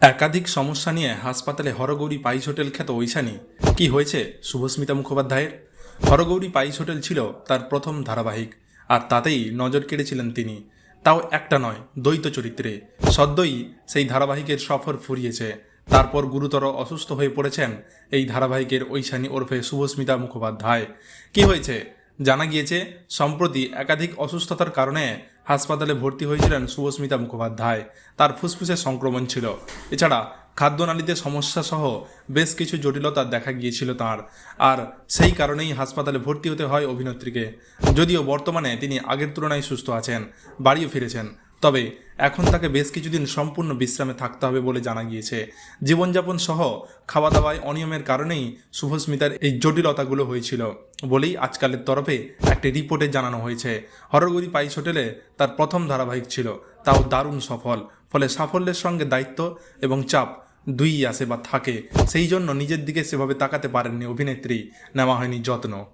একাধিক সমস্যা নিয়ে হাসপাতালে হরগৌরী পাইস হোটেল খ্যাত ঐশানী কি হয়েছে? শুভস্মিতা মুখোপাধ্যায়ের? হরগৌরী পাইস হোটেল ছিল তার প্রথম ধারাবাহিক, আর তাতেই নজর কেড়েছিলেন তিনি। তাও একটা নয়, দ্বৈত চরিত্রে। সদ্যই সেই ধারাবাহিকের সফর ফুরিয়েছে। তারপর গুরুতর অসুস্থ হয়ে পড়েছেন এই ধারাবাহিকের ঐশানী ওরফে শুভস্মিতা মুখোপাধ্যায়। কি হয়েছে? জানা গিয়েছে, সম্প্রতি একাধিক অসুস্থতার কারণে হাসপাতালে ভর্তি হয়েছিলেন শুভস্মিতা মুখোপাধ্যায়। তার ফুসফুসে সংক্রমণ ছিল। এছাড়া খাদ্যনালীতে সমস্যা সহ বেশ কিছু জটিলতা দেখা গিয়েছিল তার। আর সেই কারণেই হাসপাতালে ভর্তি হতে হয় অভিনেত্রীকে। যদিও বর্তমানে তিনি আগের তুলনায় সুস্থ আছেন, বাড়িও ফিরেছেন। তবে এখন তাকে বেশ কিছুদিন সম্পূর্ণ বিশ্রামে থাকতে হবে বলে জানা গিয়েছে। জীবনযাপন সহ খাওয়া দাওয়ায় অনিয়মের কারণেই শুভস্মিতার এই জটিলতাগুলো হয়েছিল বলেই আজকালের তরফে একটি রিপোর্টে জানানো হয়েছে। হরগৌরী পাইস হোটেলে তার প্রথম ধারাবাহিক ছিল, তাও দারুণ সফল, ফলে সাফল্যের সঙ্গে দায়িত্ব এবং চাপ দুইই আসে বা থাকে, সেই জন্য নিজের দিকে সেভাবে তাকাতে পারেননি অভিনেত্রী, নেওয়া হয়নি যত্ন।